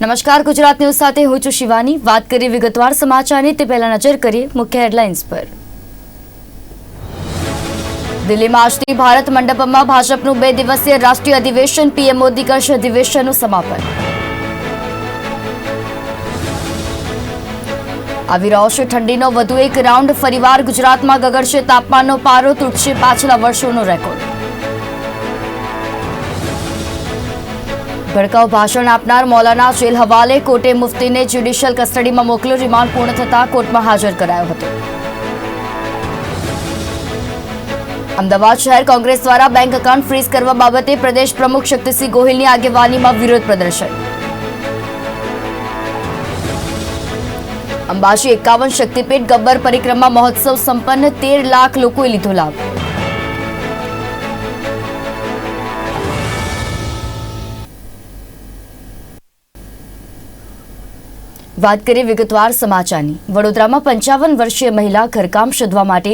નમસ્કાર, ગુજરાત ન્યૂઝ સાથે હું છું શિવાની. વાત કરીએ વિગતવાર સમાચારની, તે પહેલા નજર કરીએ મુખ્ય હેડલાઇન્સ પર. દિલ્હીમાં આજથી ભારત મંડપમમાં ભાજપનું બે દિવસીય રાષ્ટ્રીય અધિવેશન, પીએમ મોદી કરશે અધિવેશનનું સમાપન. આવી રહ્યો છે ઠંડીનો વધુ એક રાઉન્ડ. ફરીવાર ગુજરાતમાં ગગડશે તાપમાનનો પારો, તૂટશે પાછલા વર્ષોનો રેકોર્ડ. ભડકાઉ ભાષણ આપનાર મૌલાના જેલ હવાલે કોર્ટે મુફતીને જ્યુડિશિયલ કસ્ટડીમાં મોકલ્યો, રિમાન્ડ પૂર્ણ થતાં કોર્ટમાં હાજર કરાયો હતો. અમદાવાદ શહેર કોંગ્રેસ દ્વારા બેંક એકાઉન્ટ ફ્રીઝ કરવા બાબતે પ્રદેશ પ્રમુખ શક્તિસિંહ ગોહિલની આગેવાનીમાં વિરોધ પ્રદર્શન. અંબાજી એકાવન શક્તિપીઠ ગબ્બર પરિક્રમા મહોત્સવ સંપન્ન, તેર લાખ લોકોએ લીધો લાભ. વાત કરીએ વિગતવાર સમાચારની. વડોદરામાં પંચાવન વર્ષીય મહિલા ઘરકામ શોધવા માટે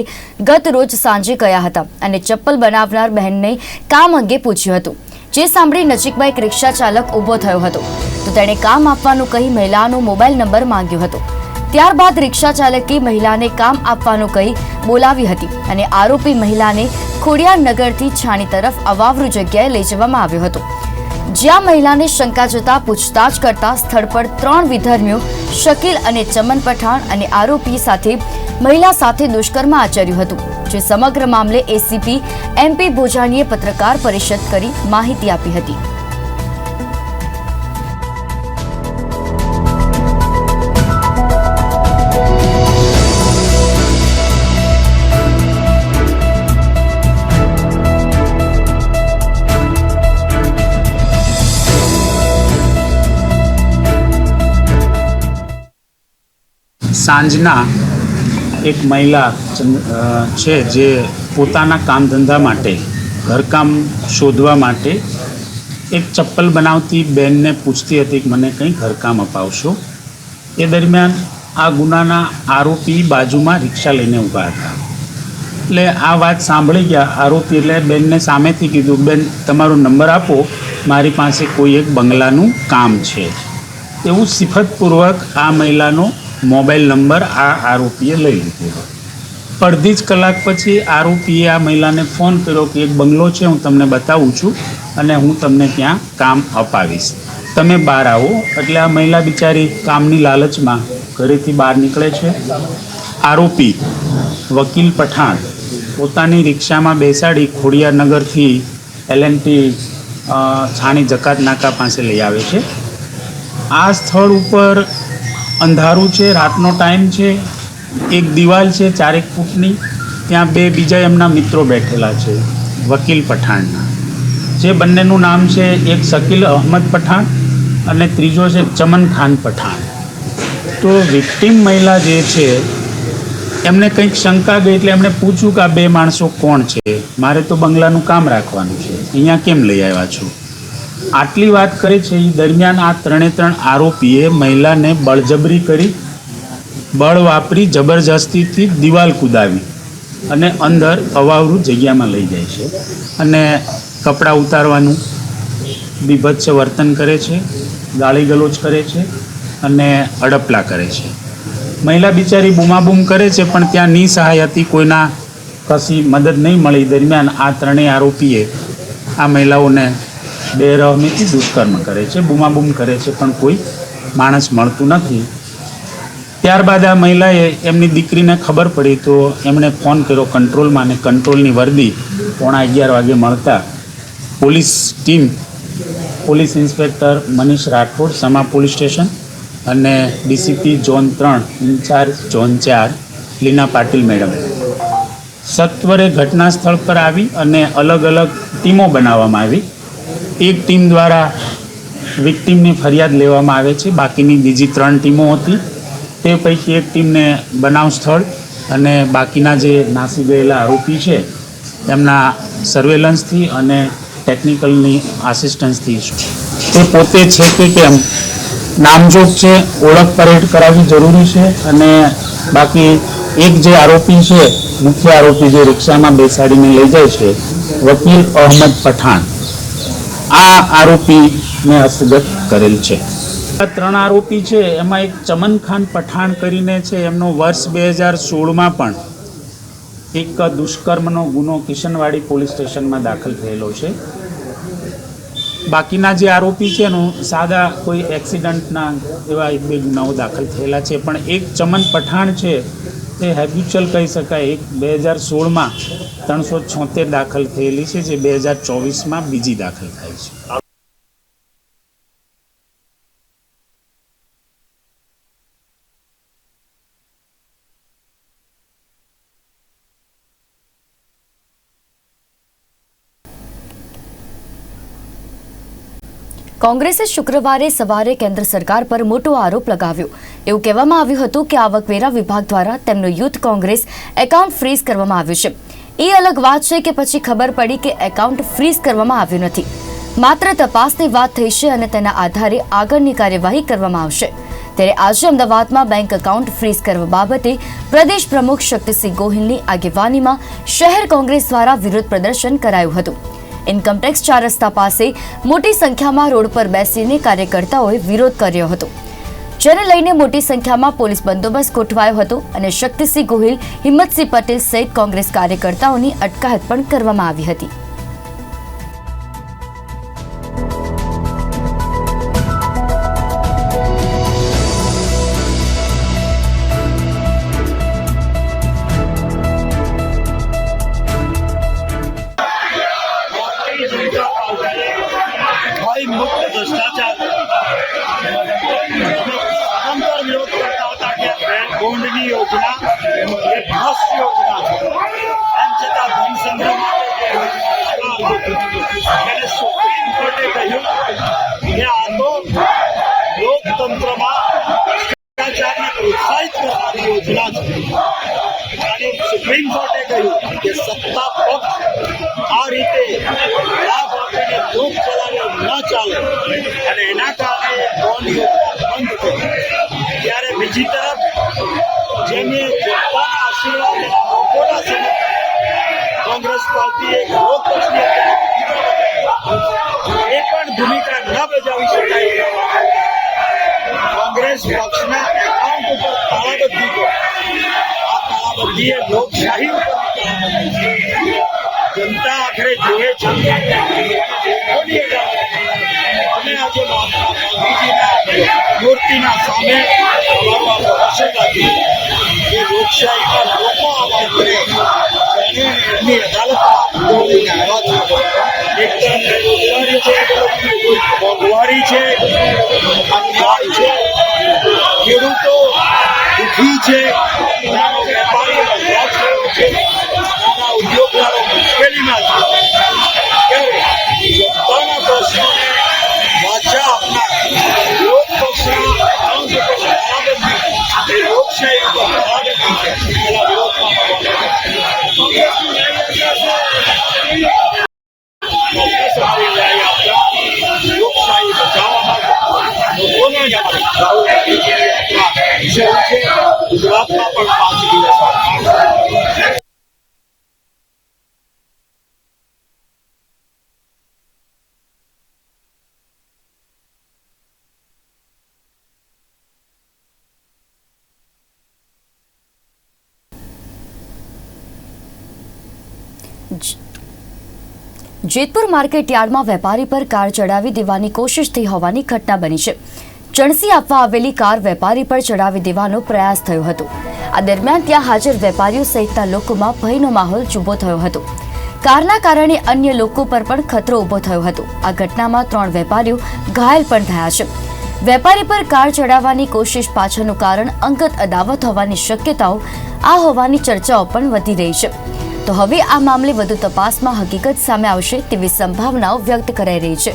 ગત રોજ સાંજે ગયા હતા અને ચપ્પલ બનાવનાર બહેનને કામ અંગે પૂછ્યું હતું. જે સાંભળી નજીકમાં એક રિક્ષા ચાલક ઊભો થયો હતો. તો તેણે કામ આપવાનું કહી મહિલાનો મોબાઈલ નંબર માંગ્યો હતો. ત્યારબાદ રિક્ષા ચાલકે મહિલાને કામ આપવાનું કહી બોલાવી હતી અને આરોપી મહિલાને ખોડિયાર નગરથી છાણી તરફ અવાવરું જગ્યાએ લઈ જવામાં આવ્યો હતો. જ્યાં મહિલાને શંકા જતા પૂછતાછ કરતા સ્થળ પર ત્રણ વિધર્મીઓ, શકીલ અને ચમન પઠાણ અને આરોપી સાથે મહિલા સાથે દુષ્કર્મ આચર્યું હતું, જે સમગ્ર મામલે એસીપી એમપી ભોજાણીએ પત્રકાર પરિષદ કરી માહિતી આપી હતી. સાંજના એક મહિલા છે જે પોતાના કામ ધંધા માટે, ઘરકામ શોધવા માટે એક ચપ્પલ બનાવતી બેનને પૂછતી હતી કે મને કંઈ ઘરકામ અપાવશો? એ દરમિયાન આ ગુનાના આરોપી બાજુમાં રિક્ષા લઈને ઊભા હતા. એટલે આ વાત સાંભળી ગયા. આરોપી એટલે બેનને સામેથી કીધું, બેન, તમારો નંબર આપો. મારી પાસે કોઈ એક બંગલાનું કામ છે. એવું સિફતપૂર્વક આ મહિલાનો મોબાઈલ નંબર આ આરોપીએ લઈ લીધો. અડધી જ કલાક પછી આરોપીએ આ મહિલાને ફોન કર્યો કે એક બંગલો છે, હું તમને બતાવું છું અને હું તમને ત્યાં કામ અપાવીશ. તમે બહાર આવો, એટલે આ મહિલા બિચારી કામની લાલચમાં ઘરેથી બહાર નીકળે છે. આરોપી વકીલ પઠાણ પોતાની રિક્ષામાં બેસાડી ખોડિયાનગરથી એલએનટી છાણી જકાત નાકા પાસે લઈ આવે છે. આ સ્થળ ઉપર અંધારું છે, રાતનો ટાઈમ છે, એક દિવાલ છે, ચારેક ફૂટની. ત્યાં બે બીજા એમના મિત્રો બેઠેલા છે, વકીલ પઠાણના. જે બંનેનું નામ છે, એક શકીલ અહમદ પઠાણ અને ત્રીજો છે, ચમન ખાન પઠાણ. તો વિક્ટિમ મહિલા જે છે, એમને કંઈક શંકા ગઈ એટલે એમણે પૂછ્યું કે આ બે માણસો કોણ છે? મારે તો બંગલાનું કામ રાખવાનું છે. અહીંયા કેમ લઈ આવ્યા છો? આટલી વાત કરે છે એ દરમિયાન આ ત્રણે ત્રણ આરોપીએ મહિલાને બળજબરી કરી, બળ વાપરી, જબરજસ્તીથી દિવાલ કુદાવી અને અંદર અવાવરૂ જગ્યામાં લઈ જાય છે અને કપડાં ઉતારવાનું બીભત્સ વર્તન કરે છે, ગાળી ગલોચ કરે છે અને હડપલા કરે છે. મહિલા બિચારી બૂમાબૂમ કરે છે, પણ ત્યાં નિસહાય હતી કોઈના કશી મદદ નહીં મળી. દરમિયાન આ ત્રણેય આરોપીએ આ મહિલાઓને બેરહમીથી દુષ્કર્મ કરે છે, બૂમાબૂમ કરે છે, પણ કોઈ માણસ મળતું નથી. ત્યારબાદ આ મહિલાએ એમની દીકરીને ખબર પડી તો એમણે ફોન કર્યો કંટ્રોલમાં અને કંટ્રોલની વર્દી પોણા અગિયાર વાગે મળતા police team, police inspector Manish Rathod, Sama police station અને ડીસીપી ઝોન ત્રણ, ઇન્ચાર્જ ઝોન ચાર, લીના પાટીલ મેડમ. સત્વરે ઘટના સ્થળ પર આવી અને અલગ અલગ ટીમો બનાવવામાં આવી. એક ટીમ દ્વારા વિક્ટીમની ફરિયાદ લેવામાં આવે છે. બાકીની બીજી ત્રણ ટીમો હતી. તે પૈકી એક ટીમને બનાવ સ્થળ અને બાકીના જે નાસી ગયેલા આરોપી છે, એમના સર્વેલન્સથી અને ટેકનિકલની આસિસ્ટન્સથી તે પોતે છે કે કેમ? નામજોગ છે, ઓળખ પરેડ કરાવવી જરૂરી છે અને બાકી એક જે આરોપી છે, મુખ્ય આરોપી જે રિક્ષામાં બેસાડીને લઈ જાય છે, વકીલ અહમદ પઠાણ. આ આરોપીને હસ્તગત કરેલ છે. ત્રણ આરોપી છે, એમાં એક ચમન ખાન પઠાણ કરીને છે, એમનો વર્ષ બે હજાર સોળમાં પણ એક દુષ્કર્મનો ગુનો કિશનવાડી પોલીસ સ્ટેશનમાં દાખલ થયેલો છે. બાકીના જે આરોપી છે, એનું સાદા કોઈ એક્સિડન્ટના એવા એક બે ગુનાઓ દાખલ થયેલા છે, પણ એક ચમન પઠાણ છે એ હેબ્યુચલ કહી શકાય. એક બે હજાર સોળમાં ત્રણસો છોતેર દાખલ થયેલી છે, જે બે હજાર ચોવીસમાં બીજી દાખલ થાય છે. કોંગ્રેસે શુક્રવારે સવારે કેન્દ્ર સરકાર પર મોટો આરોપ લગાવ્યો. એવું કહેવામાં આવ્યું હતું કે આવકવેરા વિભાગ દ્વારા તેમનું યુથ કોંગ્રેસ એકાઉન્ટ ફ્રીઝ કરવામાં આવ્યું છે. એ અલગ વાત છે કે પછી ખબર પડી કે એકાઉન્ટ ફ્રીઝ કરવામાં આવ્યું નથી. માત્ર તપાસની વાત થઈ છે અને તેના આધારે આગળની કાર્યવાહી કરવામાં આવશે. ત્યારે આજે અમદાવાદમાં બેંક એકાઉન્ટ ફ્રીઝ કરવા બાબતે પ્રદેશ પ્રમુખ શક્તિસિંહ ગોહિલની આગેવાનીમાં શહેર કોંગ્રેસ દ્વારા વિરોધ પ્રદર્શન કરાયું હતું. ઇન્કમટેક્સ ચાર રસ્તા પાસે મોટી સંખ્યામાં રોડ પર બેસીને કાર્યકર્તાઓએ વિરોધ કર્યો હતો. જેને લઈને મોટી સંખ્યામાં પોલીસ બંદોબસ્ત ગોઠવાયો હતો અને શક્તિસિંહ ગોહિલ, હિંમતસિંહ પટેલ સહિત કોંગ્રેસ કાર્યકર્તાઓની અટકાયત પણ કરવામાં આવી હતી. ચાલે. અને એના કારણે બોન્ડ બંધ થઈ ત્યારે બીજી તરફ જેને જનતાના આશીર્વાદ લોકોના સમર્થન કોંગ્રેસ પાર્ટી એક લોકપક્ષની એ પણ ભૂમિકા ન બજાવી શકાય કોંગ્રેસ પક્ષના એકાઉન્ટ ઉપર તાળાબંધી કરી આ તાળાબંધીએ મૂર્તિના સામે રાખ્યું લોકો આવા કરે એમની અદાલતમાં એક તરફ મોંઘવારી છે, અન્યાય છે, ખેડૂતો દુઃખી છે જેતપુર માર્કેટ યાર્ડમાં વેપારી પર કાર ચડાવી દેવાની કોશિશ થઈ હોવાની ઘટના બની છે. ચણસી આપવા આવેલી કાર વેપારી પર ચડાવી દેવાનો પ્રયાસ થયો હતો. આ દરમિયાન ત્યાં હાજર વેપારીઓ સહિતના લોકોમાં ભયનો માહોલ ઊભો થયો હતો. કારના કારણે અન્ય લોકો પર પણ ખતરો ઊભો થયો હતો. આ ઘટનામાં ત્રણ વેપારીઓ ઘાયલ પણ થયા છે. વેપારી પર કાર ચડાવવાની કોશિશ પાછળનું કારણ અંગત અદાવત હોવાની શક્યતાઓ આ હોવાની ચર્ચાઓ પણ વધી રહી છે. તો હવે આ મામલે વધુ તપાસમાં હકીકત સામે આવશે તેવી સંભાવનાઓ વ્યક્ત કરાઈ રહી છે.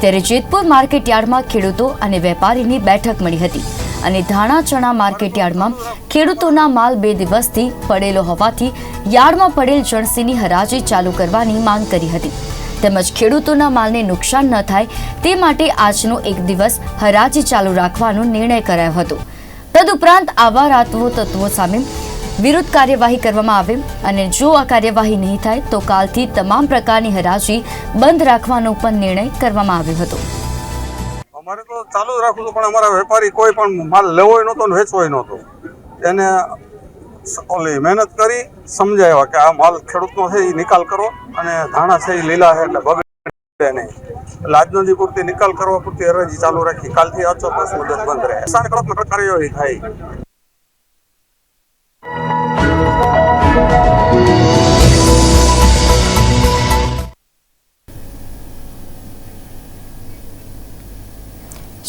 ત્યારે જેતપુર માર્કેટ યાર્ડમાં ખેડૂતો અને વેપારીની બેઠક મળી હતી અને ધાણા ચણા માર્કેટ યાર્ડમાં ખેડૂતોના માલ બે દિવસથી પડેલો હોવાથી યાર્ડમાં પડેલ જણસીની હરાજી ચાલુ કરવાની માંગ કરી હતી. તેમજ ખેડૂતોના માલને નુકસાન ન થાય તે માટે આજનો એક દિવસ હરાજી ચાલુ રાખવાનો નિર્ણય કરાયો હતો. તદુપરાંત આવા રાતવો તત્વો સામે વિરુદ્ધ કાર્યવાહી કરવામાં આવે અને જો આ કાર્યવાહી નહીં થાય, તો કાલથી તમામ પ્રકારની હરાજી બંધ રાખવાનો પણ નિર્ણય કરવામાં આવ્યો હતો. અમારે તો ચાલુ રાખવું હતું, પણ અમારા વેપારી કોઈ પણ માલ લેવો નહોતો ને વેચવો નહોતો. એને ઓલી મહેનત કરી સમજાવ્યા કે આ માલ ખેડૂતનો છે એ નિકાલ કરો અને ધાણા છે એ લીલા છે, એટલે બગડે નહીં. એટલે આજનો દી પૂરતી નિકાલ કરવા પૂરતી હરાજી ચાલુ રાખી. કાલથી અચોક્કસ મુદત બંધ રહે. સારા કડક કાર્યવાહી થાય.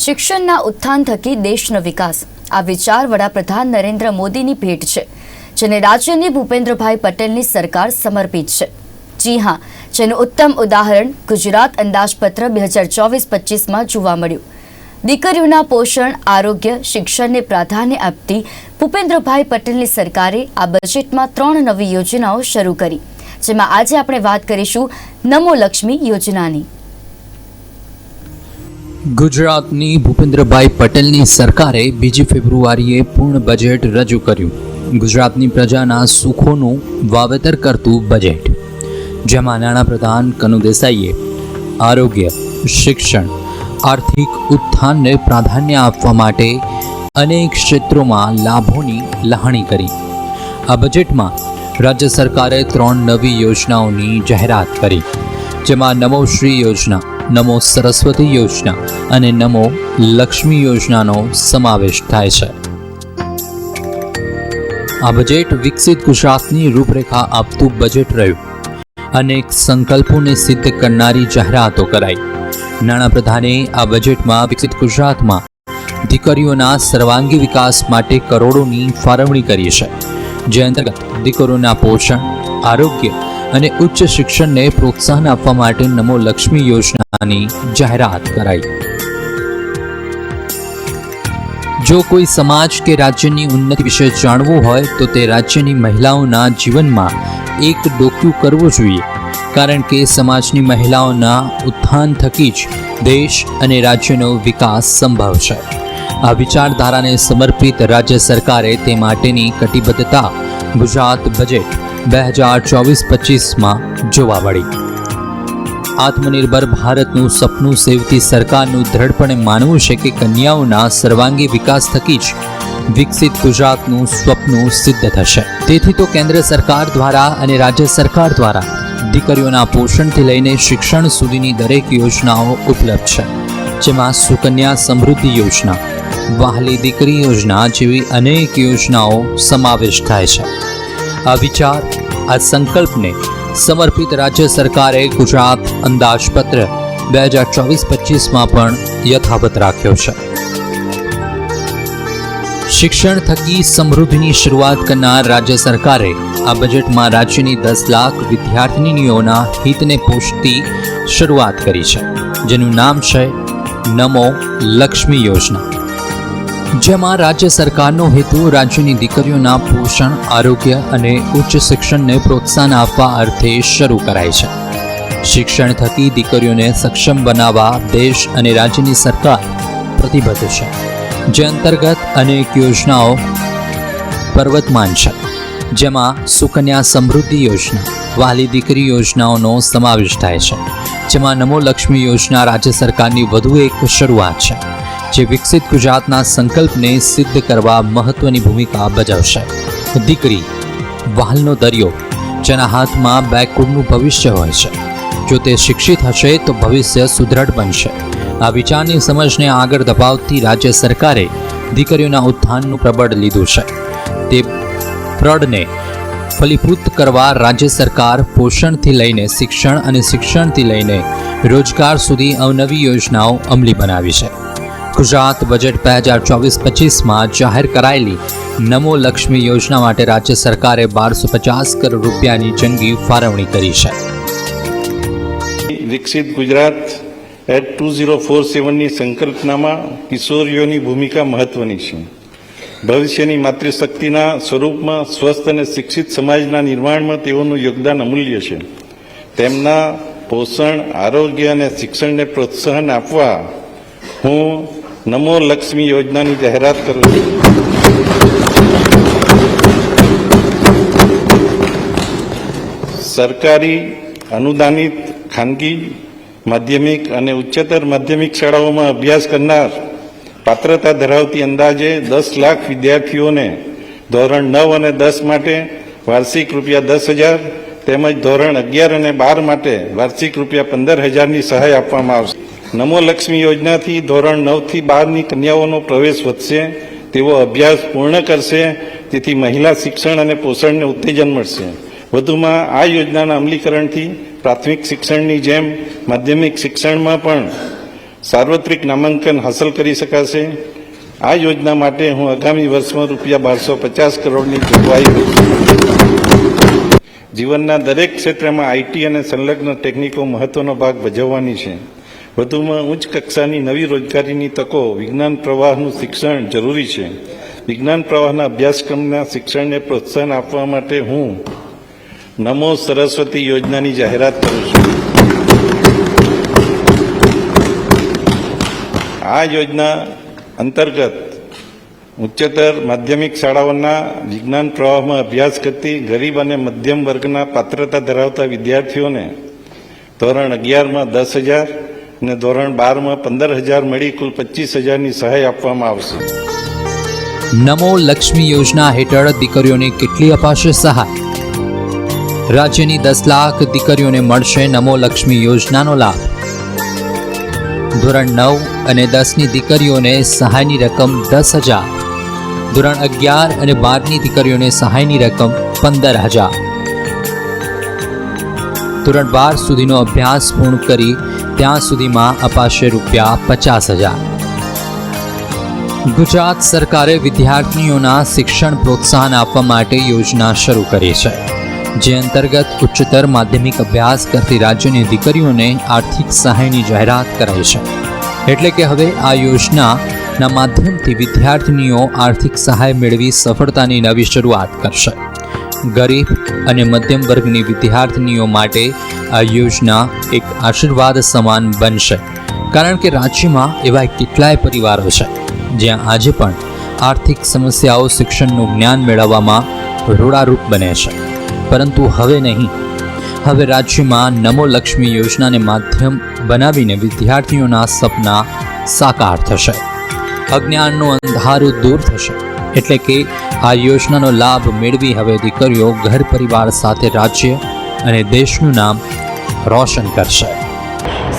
શિક્ષણના ઉત્થાન થકી દેશનો વિકાસ. આ વિચાર વડાપ્રધાન નરેન્દ્ર મોદીની ભેટ છે, જેને રાજ્યની ભૂપેન્દ્રભાઈ પટેલની સરકાર સમર્પિત છે. જી હા, જેનું ઉત્તમ ઉદાહરણ ગુજરાત અંદાજપત્ર બે હજાર ચોવીસ પચીસમાં જોવા મળ્યું. દીકરીઓના પોષણ, આરોગ્ય, શિક્ષણને પ્રાધાન્ય આપતી ભૂપેન્દ્રભાઈ પટેલની સરકારે આ બજેટમાં ત્રણ નવી યોજનાઓ શરૂ કરી. જેમાં આજે આપણે વાત કરીશું નમો લક્ષ્મી યોજનાની. ગુજરાતની ભૂપેન્દ્રભાઈ પટેલની સરકારે બીજી ફેબ્રુઆરીએ પૂર્ણ બજેટ રજૂ કર્યું. ગુજરાતની પ્રજાના સુખોનું વાવેતર કરતું બજેટ. જેમાં નાણાપ્રધાન કનુ દેસાઈએ આરોગ્ય, શિક્ષણ, આર્થિક ઉત્થાનને પ્રાધાન્ય આપવા માટે અનેક ક્ષેત્રોમાં લાભોની લહાણી કરી. આ બજેટમાં રાજ્ય સરકારે ત્રણ નવી યોજનાઓની જાહેરાત કરી, જેમાં નમોશ્રી યોજના નમો સરસ્વતી યોજના અને નમો લક્ષ્મી યોજનાનો સમાવેશ થાય છે. આ બજેટ વિકસિત ગુજરાતની રૂપરેખા આપતું બજેટ રહ્યું. અનેક સંકલ્પોને સિદ્ધ કરનારી જાહેરાતો કરાઈ. નાણાપ્રધાને આ બજેટમાં વિકસિત ગુજરાતમાં દીકરીઓના સર્વાંગી વિકાસ માટે કરોડોની ફાળવણી કરી છે. જે અંતર્ગત દીકરીઓના પોષણ, આરોગ્ય અને ઉચ્ચ શિક્ષણને પ્રોત્સાહન આપવા માટે નમો લક્ષ્મી યોજનાની જાહેરાત કરાઈ. જો કોઈ સમાજ કે રાજ્યની ઉન્નતિ વિશે જાણવું હોય, તો તે રાજ્યની મહિલાઓના જીવનમાં એક ડોક્યું કરવું જોઈએ, કારણ કે સમાજની મહિલાઓના ઉત્થાન થકી જ દેશ અને રાજ્યનો વિકાસ સંભવ છે. આ વિચારધારાને સમર્પિત રાજ્ય સરકારે તે માટેની કટિબદ્ધતા ગુજરાત બજેટ બે હજાર ચોવીસ પચીસમાં જોવા મળી. આત્મનિર્ભર ભારતનું સપનું સેવતી સરકારનું દ્રઢપણે માનવું છે કે કન્યાઓના સર્વાંગી વિકાસ થકી જ વિકસિત ગુજરાતનું સ્વપ્ન સિદ્ધ થશે. તેથી તો કેન્દ્ર સરકાર દ્વારા અને રાજ્ય સરકાર દ્વારા દીકરીઓના પોષણથી લઈને શિક્ષણ સુધીની દરેક યોજનાઓ ઉપલબ્ધ છે. જેમાં સુકન્યા સમૃદ્ધિ યોજના, વાહલી દીકરી યોજના જેવી અનેક યોજનાઓ સમાવેશ થાય છે. આ વિચાર આ સંકલ્પને સમર્પિત રાજ્ય સરકારે ગુજરાત અંદાજપત્ર બે હજાર ચોવીસ પચીસમાં પણ યથાવત રાખ્યો છે. શિક્ષણ થકી સમૃદ્ધિની શરૂઆત કરનાર રાજ્ય સરકારે આ બજેટમાં રાજ્યની દસ લાખ વિદ્યાર્થિનીઓના હિતને પોષતી શરૂઆત કરી છે, જેનું નામ છે નમો લક્ષ્મી યોજના. જેમાં રાજ્ય સરકારનો હેતુ રાજ્યની દીકરીઓના પોષણ, આરોગ્ય અને ઉચ્ચ શિક્ષણને પ્રોત્સાહન આપવા અર્થે શરૂ કરાય છે. શિક્ષણ થકી દીકરીઓને સક્ષમ બનાવવા દેશ અને રાજ્યની સરકાર પ્રતિબદ્ધ છે. જે અંતર્ગત અનેક યોજનાઓ પર્વતમાન છે, જેમાં સુકન્યા સમૃદ્ધિ યોજના, વાલી દીકરી યોજનાઓનો સમાવેશ થાય છે, જેમાં નમો લક્ષ્મી યોજના રાજ્ય સરકારની વધુ એક શરૂઆત છે. જે વિકસિત ગુજરાતના સંકલ્પને સિદ્ધ કરવા મહત્વની ભૂમિકા ભજવશે. દીકરી, વહાલનો દરિયો, જેના હાથમાં બેકવર્ડનું ભવિષ્ય હોય છે. જો તે શિક્ષિત હશે, તો ભવિષ્ય સુદૃઢ બનશે. આ વિચારની સમજને આગળ દબાવતી રાજ્ય સરકારે દીકરીઓના ઉત્થાનનું પ્રબળ લીધું છે. તે પ્રળને ફલીભૂત કરવા રાજ્ય સરકાર પોષણથી લઈને શિક્ષણ અને શિક્ષણથી લઈને રોજગાર સુધી અવનવી યોજનાઓ અમલી બનાવી છે. ગુજરાત બજેટ બે હજાર ચોવીસ પચીસમાં જાહેર કરાયેલી નમો લક્ષ્મી યોજના માટે રાજ્ય સરકારે બારસો પચાસ કરોડ રૂપિયાની જંગી ફાળવણી કરી છે. વિકસિત Gujarat at two zero four સેવનની સંકલ્પનામાં કિશોરીઓની ભૂમિકા મહત્વની છે. ભવિષ્યની માતૃશક્તિના સ્વરૂપમાં સ્વસ્થ અને શિક્ષિત સમાજના નિર્માણમાં તેઓનું યોગદાન અમૂલ્ય છે. તેમના પોષણ, આરોગ્ય અને શિક્ષણને પ્રોત્સાહન આપવા હું નમો લક્ષ્મી યોજનાની જાહેરાત કરું છું. સરકારી અનુદાનિત ખાનગી માધ્યમિક અને ઉચ્ચતર માધ્યમિક શાળાઓમાં અભ્યાસ કરનાર પાત્રતા ધરાવતી અંદાજે દસ લાખ વિદ્યાર્થીઓને ધોરણ નવ અને દસ માટે વાર્ષિક રૂપિયા દસ હજાર તેમજ ધોરણ અગિયાર અને બાર માટે વાર્ષિક રૂપિયા પંદર હજારની સહાય આપવામાં આવશે. નમો લક્ષ્મી યોજનાથી ધોરણ નવથી બારની કન્યાઓનો પ્રવેશ વધશે, તેઓ અભ્યાસ પૂર્ણ કરશે, તેથી મહિલા શિક્ષણ અને પોષણને ઉત્તેજન મળશે. વધુમાં આ યોજનાના અમલીકરણથી પ્રાથમિક શિક્ષણની જેમ માધ્યમિક શિક્ષણમાં પણ સાર્વત્રિક નામાંકન હાંસલ કરી શકાશે. આ યોજના માટે હું આગામી વર્ષમાં રૂપિયા બારસો પચાસ કરોડની જોગવાઈ જીવનના દરેક ક્ષેત્રમાં આઈટી અને સંલગ્ન ટેકનિકો મહત્વનો ભાગ ભજવવાની છે. વધુમાં ઉચ્ચ કક્ષાની નવી રોજગારીની તકો, વિજ્ઞાન પ્રવાહનું શિક્ષણ જરૂરી છે. વિજ્ઞાન પ્રવાહના અભ્યાસક્રમના શિક્ષણને પ્રોત્સાહન આપવા માટે હું નમો સરસ્વતી યોજનાની જાહેરાત કરું છું. આ યોજના અંતર્ગત ઉચ્ચતર માધ્યમિક શાળાઓના વિજ્ઞાન પ્રવાહમાં અભ્યાસ કરતી ગરીબ અને મધ્યમ વર્ગના પાત્રતા ધરાવતા વિદ્યાર્થીઓને ધોરણ અગિયારમાં દસ હજાર અને ધોરણ બારમાં પંદર હજાર મળી કુલ પચીસ હજારની સહાય આપવામાં આવશે. નમો લક્ષ્મી યોજના હેઠળ દીકરીઓને કેટલી અપાશે સહાય? રાજ્યની દસ લાખ દીકરીઓને મળશે નમો લક્ષ્મી યોજનાનો લાભ. ધોરણ નવ અને દસની દીકરીઓને સહાયની રકમ દસ હજાર. ધોરણ અગિયાર અને બારની દીકરીઓને સહાયની રકમ પંદર હજાર. ધોરણ બાર સુધીનો અભ્યાસ પૂર્ણ કરી ત્યાં સુધીમાં અપાશે રૂપિયા પચાસ હજાર. ગુજરાત સરકારે વિદ્યાર્થીઓના શિક્ષણ પ્રોત્સાહન આપવા માટે યોજના શરૂ કરી છે, જે અંતર્ગત ઉચ્ચતર માધ્યમિક અભ્યાસ કરતી રાજ્યની દીકરીઓને આર્થિક સહાયની જાહેરાત કરાઈ છે. એટલે કે હવે આ યોજનાના માધ્યમથી વિદ્યાર્થીનીઓ આર્થિક સહાય મેળવી સફળતાની નવી શરૂઆત કરશે. ગરીબ અને મધ્યમ વર્ગની વિદ્યાર્થીનીઓ માટે આ યોજના એક આશીર્વાદ સમાન બનશે. કારણ કે રાજ્યમાં એવા કેટલાય પરિવારો છે, જ્યાં આજે પણ આર્થિક સમસ્યાઓ શિક્ષણનું જ્ઞાન મેળવવામાં રૂડારૂપ બને છે. પરંતુ હવે નહીં. હવે રાજ્યમાં નમો લક્ષ્મી યોજનાને માધ્યમ બનાવીને વિદ્યાર્થીઓના સપના સાકાર થશે. અજ્ઞાનનું અંધારું દૂર થશે. એટલે કે આ યોજનાનો લાભ મેળવી હવે દીકરીઓ ઘર પરિવાર સાથે રાજ્ય અને દેશનું નામ રોશન કરશે.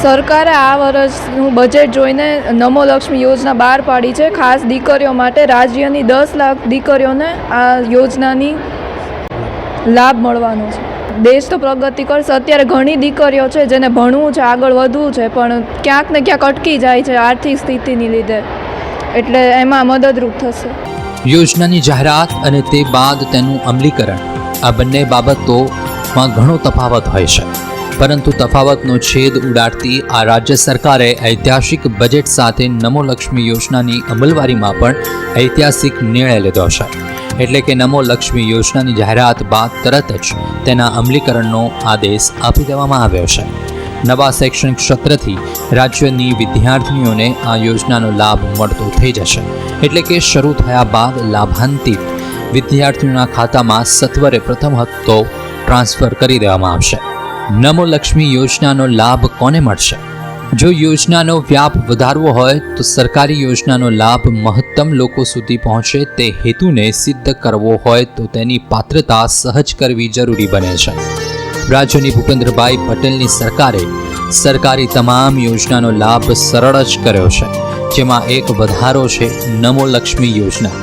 સરકારે આ વર્ષનું બજેટ જોઈને નમો લક્ષ્મી યોજના બહાર પાડી છે. ખાસ દીકરીઓ માટે રાજ્યની દસ લાખ દીકરીઓને આ યોજનાની લાભ મળવાનો છે. દેશ તો પ્રગતિ કરશે. અત્યારે ઘણી દીકરીઓ છે જેને ભણવું છે, આગળ વધવું છે, પણ ક્યાંક ને ક્યાંક અટકી જાય છે આર્થિક સ્થિતિની લીધે. એટલે એમાં મદદરૂપ થશે. યોજનાની જાહેરાત અને તે બાદ તેનું અમલીકરણ. આ બંને બાબતોમાં ઘણો તફાવત હોય છે. પરંતુ તફાવતનો છેદ ઉડાડતી આ રાજ્ય સરકારે ઐતિહાસિક બજેટ સાથે નમો લક્ષ્મી યોજનાની અમલવારીમાં પણ ઐતિહાસિક નિર્ણય લીધો છે. એટલે કે નમો લક્ષ્મી યોજનાની જાહેરાત બાદ તરત જ તેના અમલીકરણનો આદેશ આપી દેવામાં આવ્યો છે. નવા શૈક્ષણિક સત્રથી રાજ્યની વિદ્યાર્થીનીઓને આ યોજનાનો લાભ મળતો થઈ જશે. એટલે કે શરૂ થયા બાદ લાભાંતિત વિદ્યાર્થીઓના ખાતામાં સત્વરે પ્રથમ હપ્તો ટ્રાન્સફર કરી દેવામાં આવશે. નમો લક્ષ્મી યોજનાનો લાભ કોને મળશે? જો યોજનાનો વ્યાપ વધારવો હોય, તો સરકારી યોજનાનો લાભ મહત્તમ લોકો સુધી પહોંચે તે હેતુને સિદ્ધ કરવો હોય તો તેની પાત્રતા સહજ કરવી જરૂરી બને છે. રાજ્યની ભૂપેન્દ્રભાઈ પટેલની સરકારે સરકારી તમામ યોજનાનો લાભ સરળ જ કર્યો છે, જેમાં એક વધારો છે નમો લક્ષ્મી યોજના.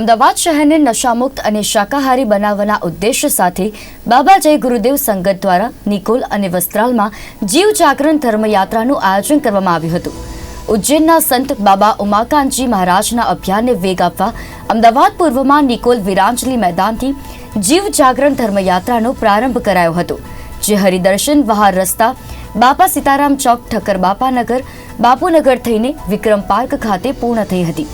અમદાવાદ શહેરને નશામુક્ત અને શાકાહારી બનાવવાના ઉદ્દેશ્ય સાથે બાબા જય ગુરુદેવ સંગત દ્વારા નિકોલ અને વસ્ત્રાલમાં જીવ જાગરણ ધર્મયાત્રાનું આયોજન કરવામાં આવ્યું હતું. ઉજ્જૈનના સંત બાબા ઉમાકાંતજી મહારાજના અભિયાનને વેગ આપવા અમદાવાદ પૂર્વમાં નિકોલ વિરાંજલી મેદાનથી જીવ જાગરણ ધર્મયાત્રાનો પ્રારંભ કરાયો હતો, જે હરિદર્શન, વહાર રસ્તા, બાપા સીતારામ ચોક, ઠક્કર બાપાનગર, બાપુનગર થઈને વિક્રમ પાર્ક ખાતે પૂર્ણ થઈ હતી.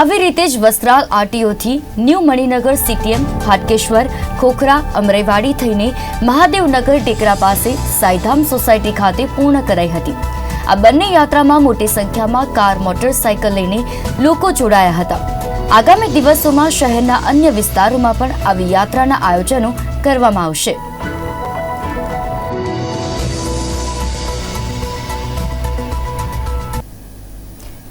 આવી રીતે જ વસ્ત્રાલ આરટીઓથી ન્યૂ મણિનગર સીટીએમ હાટકેશ્વર, ખોખરા, અમરેવાડી થઈને મહાદેવનગર ટેકરા પાસે સાઈધામ સોસાયટી ખાતે પૂર્ણ કરાઈ હતી. આ બંને યાત્રામાં મોટી સંખ્યામાં કાર, મોટરસાયકલ લઈને લોકો જોડાયા હતા. આગામી દિવસોમાં શહેરના અન્ય વિસ્તારોમાં પણ આવી યાત્રાના આયોજનો કરવામાં આવશે.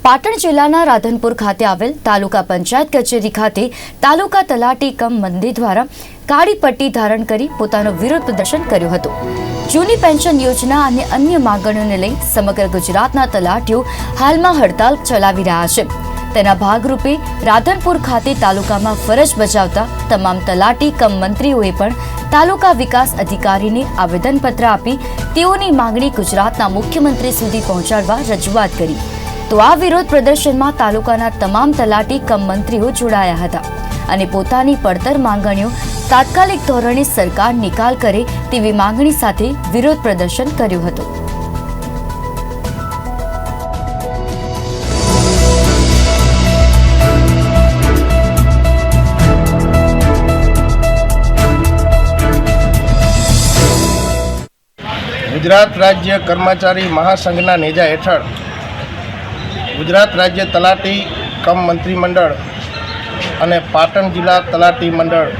પાટણ જિલ્લાના રાધનપુર ખાતે આવેલ તાલુકા પંચાયત કચેરી ખાતે તાલુકા તલાટી કમ મંદિર દ્વારા કાળી પટ્ટી ધારણ કરી પોતાનો વિરોધ પ્રદર્શન કર્યું હતું. જૂની પેન્શન યોજના અને અન્ય માંગણીઓને લઈ સમગ્ર ગુજરાતના તલાટીઓ હાલમાં હડતાલ ચલાવી રહ્યા છે. તેના ભાગરૂપે રાધનપુર ખાતે તાલુકામાં ફરજ બજાવતા તમામ તલાટી કમ મંત્રીઓએ પણ તાલુકા વિકાસ અધિકારીને આવેદનપત્ર આપી તેઓની માંગણી ગુજરાતના મુખ્યમંત્રી સુધી પહોંચાડવા રજૂઆત કરી. તો આ વિરોધ પ્રદર્શનમાં તાલુકાના તમામ તલાટી કમ મંત્રીઓ જોડાયા હતા અને પોતાની પડતર માંગણીઓ તાત્કાલિક ધોરણે સરકાર નિકાલ કરે તેવી માંગણી સાથે વિરોધ પ્રદર્શન કર્યું હતું. ગુજરાત રાજ્ય કર્મચારી મહાસંઘના નેજા હેઠળ ગુજરાત રાજ્ય તલાટી કમ મંત્રીમંડળ અને પાટણ જિલ્લા તલાટી મંડળ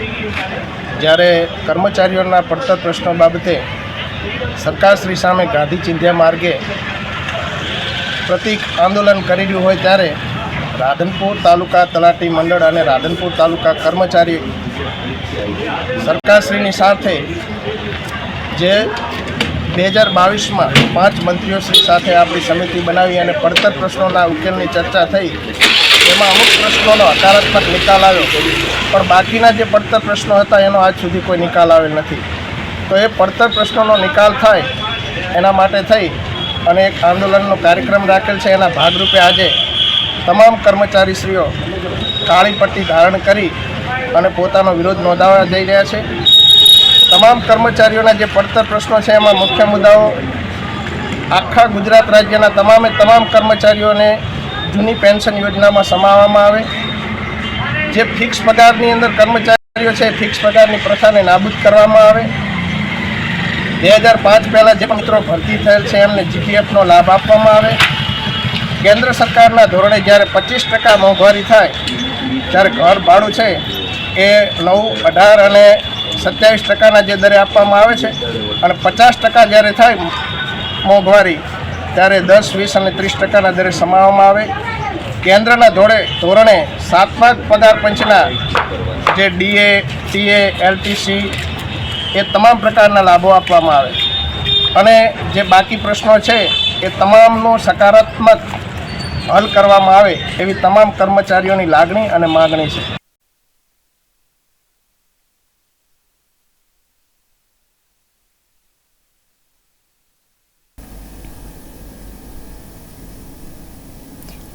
જ્યારે કર્મચારીઓના પડતર પ્રશ્નો બાબતે સરકારશ્રી સામે ગાંધી ચિંધ્યા માર્ગે પ્રતિક આંદોલન કરી રહ્યું હોય ત્યારે રાધનપુર તાલુકા તલાટી મંડળ અને રાધનપુર તાલુકા કર્મચારી સરકારશ્રીની સાથે જે બે હજાર બાવીસમાં પાંચ મંત્રીઓશ્રી સાથે આપણી સમિતિ બનાવી અને પડતર પ્રશ્નોના ઉકેલની ચર્ચા થઈ. એમાં અમુક પ્રશ્નોનો હકારાત્મક નિકાલ આવ્યો. પણ બાકીના જે પડતર પ્રશ્નો હતા, એનો આજ સુધી કોઈ નિકાલ આવેલ નથી. તો એ પડતર પ્રશ્નોનો નિકાલ થાય એના માટે થઈ અને એક આંદોલનનો કાર્યક્રમ રાખેલ છે. એના ભાગરૂપે આજે તમામ કર્મચારીશ્રીઓ કાળી પટ્ટી ધારણ કરી અને પોતાનો વિરોધ નોંધાવવા જઈ રહ્યા છે. તમામ કર્મચારીઓના જે પડતર પ્રશ્નો છે, એમાં મુખ્ય મુદ્દાઓ આખા ગુજરાત રાજ્યના તમામે તમામ કર્મચારીઓને જૂની પેન્શન યોજનામાં સમાવવામાં આવે. જે ફિક્સ પગારની અંદર કર્મચારીઓ છે ફિક્સ પગારની પ્રથાને નાબૂદ કરવામાં આવે. બે હજાર પાંચ પહેલાં જે મિત્રો ભરતી થયેલ છે, એમને જીપીએફનો લાભ આપવામાં આવે. કેન્દ્ર સરકારના ધોરણે જ્યારે પચીસ ટકા મોંઘવારી થાય ત્યારે ઘર ભાડું છે, એ નવ, અઢાર અને સત્યાવીસ ટકાના જે દરે આપવામાં આવે છે અને પચાસ ટકા જ્યારે થાય મોંઘવારી, ત્યારે દસ, વીસ અને ત્રીસ ટકાના દરે સમાવવામાં આવે. કેન્દ્રના ધોરણે ધોરણે સાતમા પગાર પંચના જે ડીએ, ટીએ, એલટીસી એ તમામ પ્રકારના લાભો આપવામાં આવે. અને જે બાકી પ્રશ્નો છે, એ તમામનો સકારાત્મક હલ કરવામાં આવે એવી તમામ કર્મચારીઓની લાગણી અને માગણી છે.